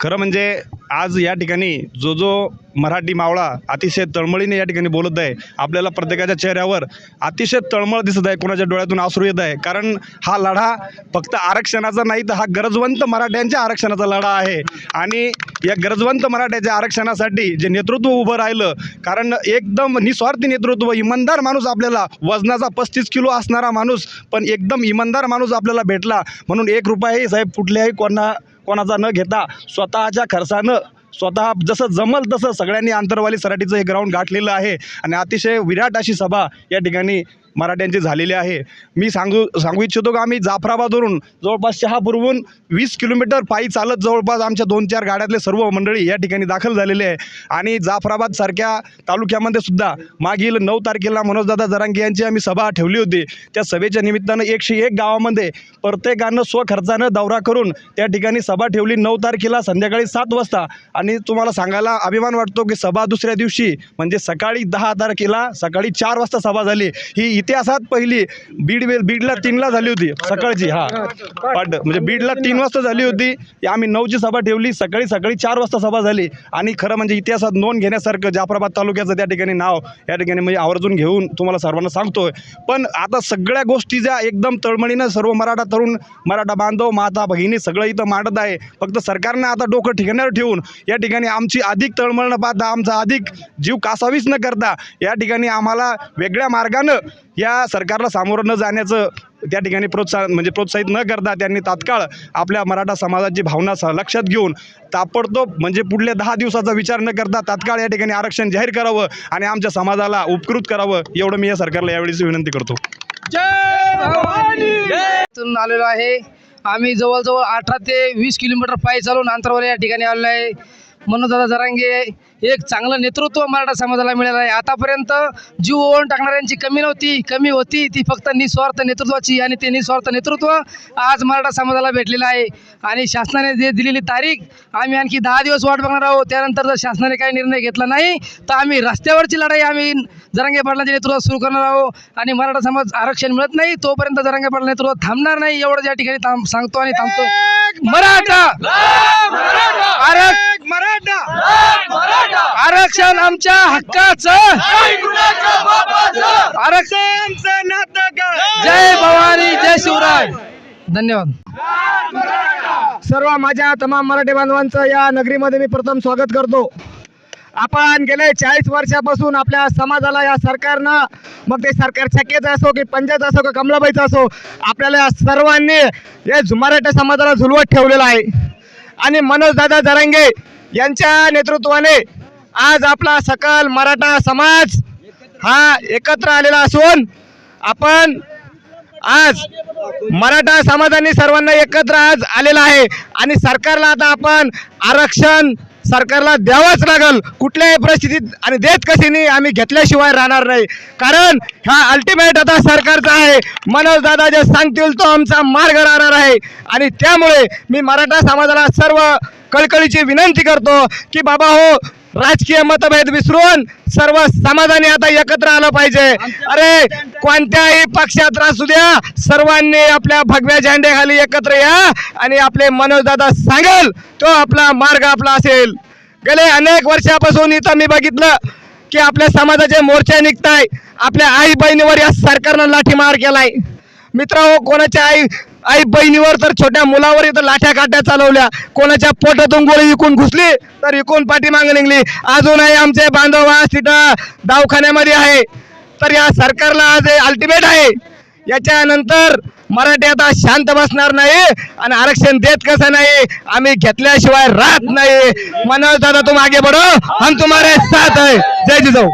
खरं म्हणजे आज या ठिकाणी जो जो मराठी मावळा अतिशय तळमळीने या ठिकाणी बोलत आहे आपल्याला प्रत्येकाच्या चेहऱ्यावर अतिशय तळमळ दिसत आहे कोणाच्या डोळ्यातून आसरू येत आहे. कारण हा लढा फक्त आरक्षणाचा नाही तर हा गरजवंत मराठ्यांच्या आरक्षणाचा लढा आहे. आणि या गरजवंत मराठ्याच्या आरक्षणासाठी जे नेतृत्व उभं राहिलं कारण एकदम निस्वार्थी नेतृत्व इमानदार माणूस आपल्याला वजनाचा पस्तीस किलो असणारा माणूस पण एकदम इमानदार माणूस आपल्याला भेटला. म्हणून एक रुपयाही साहेब कुठल्याही कोणा कोणाचा न घेता स्वतःच्या खर्चानं स्वतः जसं जमल तसं सगळ्यांनी आंतरवाली सराटीचं हे ग्राउंड गाठलेलं आहे. आणि अतिशय विराट अशी सभा या ठिकाणी मराठ्यांची झालेली आहे. मी सांगू सांगू इच्छितो का आम्ही जाफराबादवरून जवळपास शहापूरहून वीस किलोमीटर पायी चालत जवळपास आमच्या दोन चार गाड्यातले सर्व मंडळी या ठिकाणी दाखल झालेले आहे. आणि जाफराबादसारख्या तालुक्यामध्ये सुद्धा मागील नऊ तारखेला मनोजदादा जरांगे यांची आम्ही सभा ठेवली होती. त्या सभेच्या निमित्तानं एकशे एक गावामध्ये प्रत्येकानं स्वखर्चानं दौरा करून त्या ठिकाणी सभा ठेवली. नऊ तारखेला संध्याकाळी सात वाजता. आणि तुम्हाला सांगायला अभिमान वाटतो की सभा दुसऱ्या दिवशी म्हणजे सकाळी दहा तारखेला सकाळी चार वाजता सभा झाली. ही इतिहासात पहिली. बीड बीडला तीनला झाली होती सकाळची हा. पाट म्हणजे बीडला तीन वाजता झाली होती. आम्ही नऊची सभा ठेवली सकाळी सकाळी चार वाजता सभा झाली. आणि खरं म्हणजे इतिहासात नोंद घेण्यासारखं जाफराबाद तालुक्याचं त्या ठिकाणी नाव या ठिकाणी म्हणजे आवर्जून घेऊन तुम्हाला सर्वांना सांगतोय. पण आता सगळ्या गोष्टी ज्या एकदम तळमळीनं सर्व मराठा तरुण मराठा बांधव माता भगिनी सगळं इथं मांडत आहे. फक्त सरकारनं आता डोकं ठिकाणावर ठेवून या ठिकाणी आमची अधिक तळमळ न पाहता आमचा अधिक जीव कासावीस न करता या ठिकाणी आम्हाला वेगळ्या मार्गानं या सरकारला सामोरं न जाण्याचं त्या ठिकाणी प्रोत्साहन म्हणजे प्रोत्साहित न करता त्यांनी तात्काळ आपल्या मराठा समाजाची भावना स लक्षात घेऊन ताबडतोब म्हणजे पुढल्या दहा दिवसाचा विचार न करता तात्काळ या ठिकाणी आरक्षण जाहीर करावं आणि आमच्या समाजाला उपकृत करावं एवढं मी या सरकारला यावेळी विनंती करतो. आलेलो आहे. आम्ही जवळजवळ अठरा ते वीस किलोमीटर पायी चालून अंतरावर या ठिकाणी आलेलो आहे. मनोजदादा जरांगे एक चांगलं नेतृत्व मराठा समाजाला मिळालं आहे. आतापर्यंत जीव ओळून टाकणाऱ्यांची कमी नव्हती कमी होती. ती फक्त निस्वार्थ नेतृत्वाची आणि ते निस्वार्थ नेतृत्व आज मराठा समाजाला भेटलेलं आहे. आणि शासनाने जे दिलेली तारीख आम्ही आणखी दहा दिवस वाट बघणार आहोत. त्यानंतर जर शासनाने काही निर्णय घेतला नाही तर आम्ही रस्त्यावरची लढाई आम्ही जरांगे पाटलांच्या नेतृत्वात सुरू करणार आहोत. आणि मराठा समाज आरक्षण मिळत नाही तोपर्यंत जरांगे पाटला नेतृत्व थांबणार नाही. एवढं या ठिकाणी थांब सांगतो आणि थांबतो. मराठा आरक्षण मराठा आरक्षण आमच्या हक्काचं? आरक्षण जय भवानी जय शिवराय! धन्यवाद. सर्व माझ्या तमाम मराठी बांधवांचं या नगरीमध्ये मी प्रथम स्वागत करतो. आपण गेले चाळीस वर्षापासून आपल्या समाजाला या सरकारनं मग ते सरकार छक्क्याचं असो की पंचायत असो की कमलाबाईचं असो आपल्याला या सर्वांनी हे झु- मराठा समाजाला झुलवत ठेवलेलं आहे. आणि मनोज दादा जरांगे यांच्या नेतृत्वाने आज आपला सकल मराठा समाज हा एकत्र आलेला असून आपण आज मराठा समाजाने सर्वांना एकत्र आज आलेला आहे. आणि सरकारला आता आपण आरक्षण सरकारला द्यावंच लागल. कुठल्याही परिस्थितीत आणि देत कसेनी आम्ही घेतल्याशिवाय राहणार नाही. कारण हा अल्टिमेट आता सरकारचा आहे. मनोज दादा जे सांगतील तो आमचा मार्ग राहणार आहे. आणि त्यामुळे मी मराठा समाजाला सर्व कळकळीची विनंती करतो की बाबा हो राजकीय मतभेद विसरून सर्व समाजाने आता एकत्र आलं पाहिजे. अरे कोणत्याही पक्षात असू द्या. सर्वांनी आपल्या भगव्या झेंड्याखाली एकत्र या आणि आपले मनोजदादा सांगेल तो आपला मार्ग आपला असेल. गेले अनेक वर्षापासून इथं मी बघितलं की आपल्या समाजाचे मोर्चे निघताय. आपल्या आई बहिणीवर या सरकारनं लाठीमार केलाय. मित्र हो कोणाच्या आई आई बहिणीवर तर छोट्या मुलावर इथं लाठ्या काट्या चालवल्या. कोणाच्या पोटातून गोळी विकून घुसली तर विकून पाठीमागे निघली. अजूनही आमचे बांधव आज तिथं दवाखान्यामध्ये आहे. तर या सरकारला आज अल्टिमेट आहे. याच्यानंतर मराठी आता शांत बसणार नाही आणि आरक्षण देत कसं नाही आम्ही घेतल्याशिवाय राहत नाही. मनोज दादा तुम आगे बढो हम तुम्हारे साथ है जय जिजाऊ.